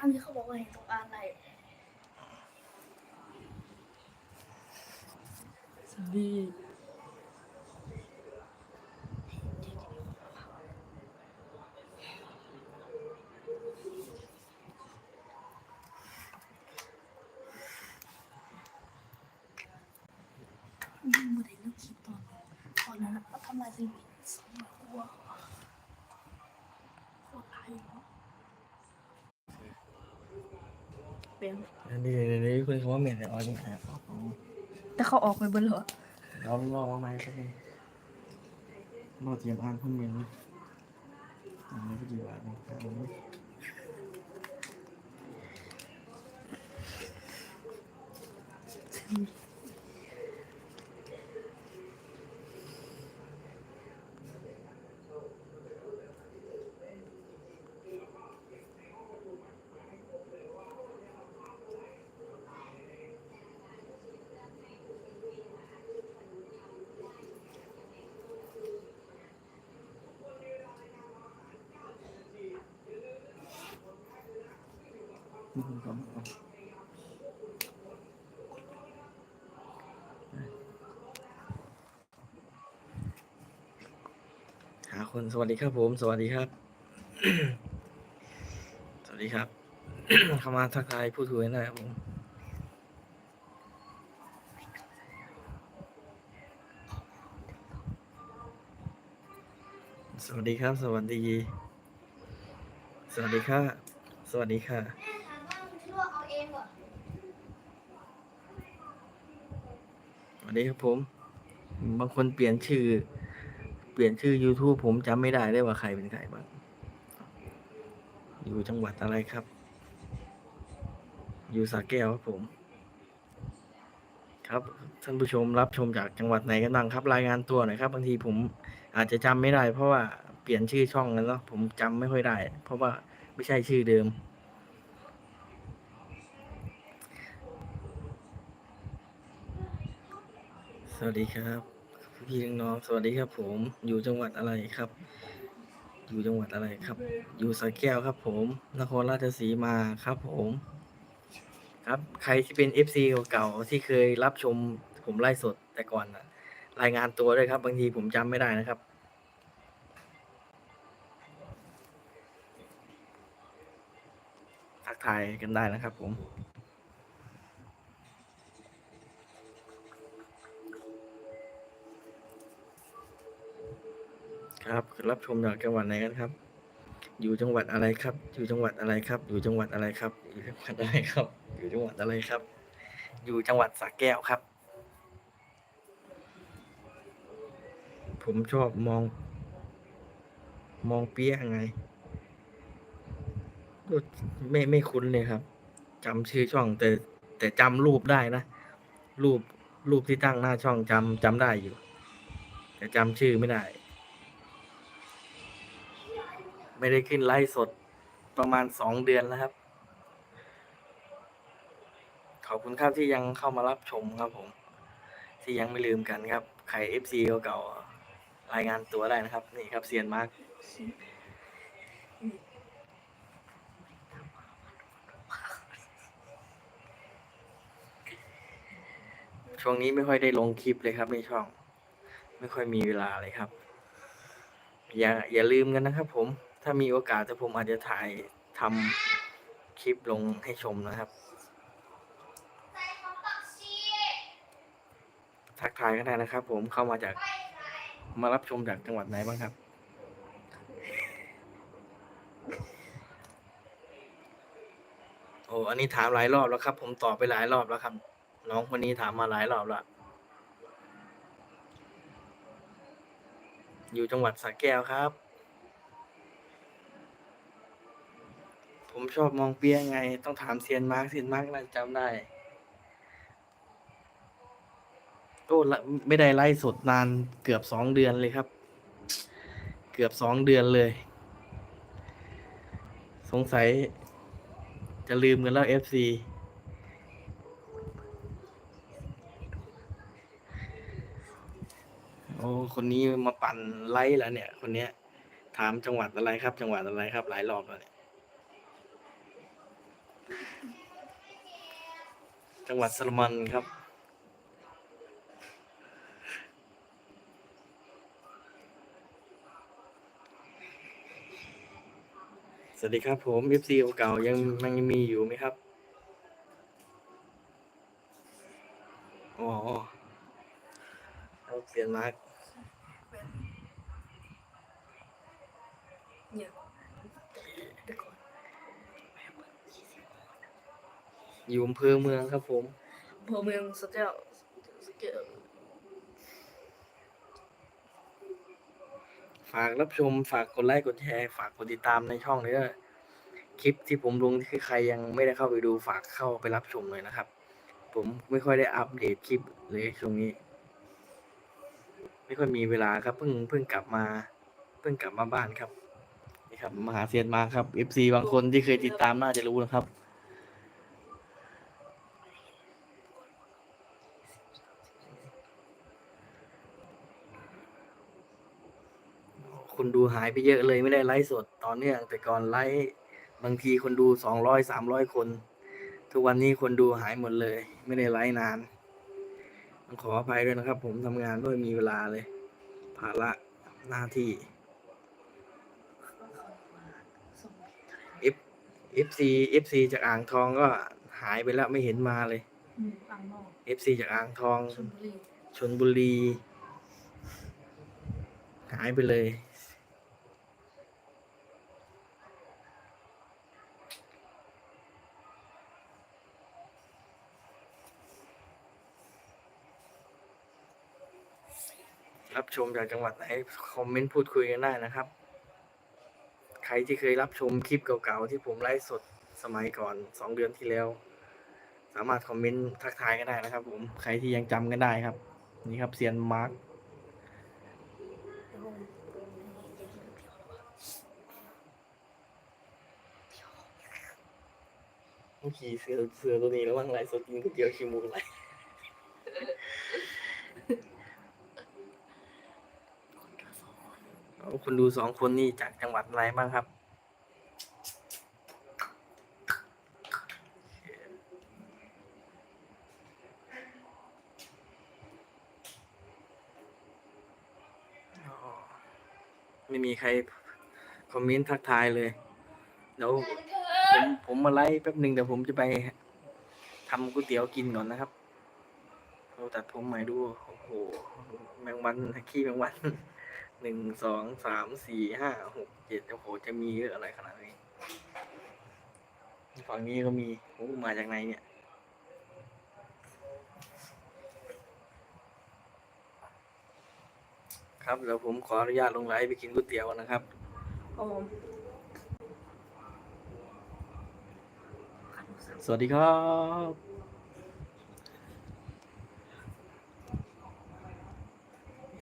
อันนี้เขาบอกว่าเห็นตรงอะไรสวัสดียังไม่ได้เลือกคลิปตอนตอนนั้นเขาทำลายสถิติสองร้อยกว่าโคตรไทยเนาะ เป็นอันนี้เดี๋ยวนี้คุณเขาว่าเมียแต่ออยยังไงแต่เขาออกไปเบนเหรอเราลองมาไหมสักทีรอเตรียมอ่านคนเมียนอันนี้ก็กี่บาทนะครับอันนี้นี่คุณก็เอา หาคนสวัสดีครับผม สวัสดีครับ สวัสดีครับ เข้ามาทักทายพูดคุยหน่อยครับผมสวัสดีครับ สวัสดี สวัสดีค่ะ สวัสดีค่ะ แม่ถามว่ามึงคิดว่าเอาเองเหรอ ส วัสดีครับผม บางคนเปลี่ยนชื่อ เปลี่ยนชื่อ YouTube ผมจำไม่ได้ได้ว่าใครเป็นใครบ้าง อยู่จังหวัดอะไรครับ อยู่สระแก้วครับผม ครับท่านผู้ชมรับชมจากจังหวัดไหนกันบ้างครับ รายงานตัวหน่อยครับบางทีผมอาจจะจำไม่ได้ เพราะว่าเปลี่ยนชื่อช่องแล้วเนาะผมจำไม่ค่อยได้ เพราะว่าไม่ใช่ชื่อเดิม สวัสดีครับพี่น้องสวัสดีครับ ผมอยู่จังหวัดอะไรครับ อยู่จังหวัดอะไรครับ อยู่สระแก้วครับ ผมนครราชสีมาครับ ผม ครับ ใครที่เป็น FC เก่าๆที่เคยรับชม ผมไล่สดแต่ก่อนนะรายงานตัวด้วยครับ บางทีผมจำไม่ได้นะครับทักทายกันได้นะครับ ผม ครับ รับชมจากจังหวัดไหนกันครับ อยู่จังหวัดอะไรครับ อยู่จังหวัดอะไรครับ อยู่จังหวัดอะไรครับ อยู่จังหวัดอะไรครับ อยู่จังหวัดอะไรครับ อยู่จังหวัดสระแก้วครับ ผมชอบมอง มองเปี้ยไงไม่ไม่คุ้นเลยครับจำชื่อช่องแต่ แต่จำรูปได้นะ รูปรูปที่ตั้งหน้าช่องจำจำได้อยู่ แต่จำชื่อไม่ได้ ไม่ได้ขึ้นไลฟ์สดประมาณสองเดือนแล้วครับ ขอบคุณครับที่ยังเข้ามารับชมครับผม ที่ยังไม่ลืมกันครับ ใครเอฟซีเก่าๆรายงานตัวได้นะครับ นี่ครับเซียนมาร์คช่วงนี้ไม่ค่อยได้ลงคลิปเลยครับในช่อง ไม่ค่อยมีเวลาเลยครับ อย่าอย่าลืมกันนะครับผม ถ้ามีโอกาสแต่ผมอาจจะถ่ายทำคลิปลงให้ชมนะครับ ทักทายก็ได้นะครับ ผมเข้ามาจากมารับชมจากจังหวัดไหนบ้างครับ โอ้อันนี้ถามหลายรอบแล้วครับ ผมตอบไปหลายรอบแล้วครับ น้องคนนี้ถามมาหลายรอบแล้วอยู่จังหวัดสระแก้วครับ ผมชอบมองเปียไง ต้องถามเซียนมาร์คเซียนมาร์คน่าจะจำได้โอ้ละไม่ได้ไล่สดนานเกือบสองเดือนเลยครับ เกือบสองเดือนเลย สงสัย จะลืมกันแล้วเอฟซีโอ้ คนนี้มาปั่นไล่แล้วเนี่ย คนเนี้ย ถามจังหวัดอะไรครับ จังหวัดอะไรครับ หลายรอบแล้วเนี่ย จังหวัดสลมันครับ สวัสดีครับผมเอฟซีเก่ายังมันยังมีอยู่ไหมครับอ๋อเราเปลี่ยนมา อยู่อำเภอเมืองครับผมอำเภอเมืองสแก้วสแก้วฝากรับชมฝากกดไลค์กดแชร์ ฝากกดติดตามในช่องเลยด้วยคลิปที่ผมลงที่ใครยังไม่ได้เข้าไปดูฝากเข้าไปรับชมเลยนะครับ ผมไม่ค่อยได้อัปเดตคลิปเลยช่วงนี้ ไม่ค่อยมีเวลาครับเพิ่งเพิ่งกลับมา เพิ่งกลับมาบ้านครับนี่ครับมหาเซียนมาครับ FC บางคนที่เคยติดตามน่าจะรู้นะครับ คนดูหายไปเยอะเลยไม่ได้ไลฟ์สดต่อเนื่อง แต่ก่อนไลฟ์บางทีคนดูสองร้อยสามร้อยคน ทุกวันนี้คนดูหายหมดเลย ไม่ได้ไลฟ์นานต้องขออภัยด้วยนะครับ ผมทำงานด้วยมีเวลาเลย ภาระหน้าที่ F FC FC จากอ่างทองก็หายไปแล้วไม่เห็นมาเลยอืมอ่างนอก FC จากอ่างทอง ชลบุรี ชนบุรี หายไปเลย รับชมจากจังหวัดไหนคอมเมนต์พูดคุยกันได้นะครับ ใครที่เคยรับชมคลิปเก่าๆที่ผมไลฟ์สดสมัยก่อนสองเดือนที่แล้ว สามารถคอมเมนต์ทักทายกันได้นะครับ ผมใครที่ยังจำกันได้ครับ นี่ครับเซียนมาร์คเดี๋ยวผมเดี๋ยวเดี๋ยวเดี๋ยวแล้วอะเมื่เสือเสือตัวนี้แล้วว่างไรสดกินก๋วยเตี๋ยวขี้มูกไรนละสองคน เอา คุณดูสองคนนี่จากจังหวัดอะไรบ้างครับ ไม่มีใครคอมเมนต์ทักทายเลย เดี๋ยวผมผมมาไลฟ์แป๊บหนึ่งเดี๋ยวผมจะไปทำก๋วยเตี๋ยวกินก่อนนะครับเราตัดผมใหม่ดู โอ้โห แมงวันขี้แมงวัน หนึ่งสองสามสี่ห้าหกเจ็ดโอ้โหจะมีเยอะอะไรขนาดนี้ฝั่งนี้ก็มีโอ้มาจากไหนเนี่ยครับเดี๋ยวผมขออนุญาตลงไลฟ์ไปกินก๋วยเตี๋ยวนะครับครับผมสวัสดีครับ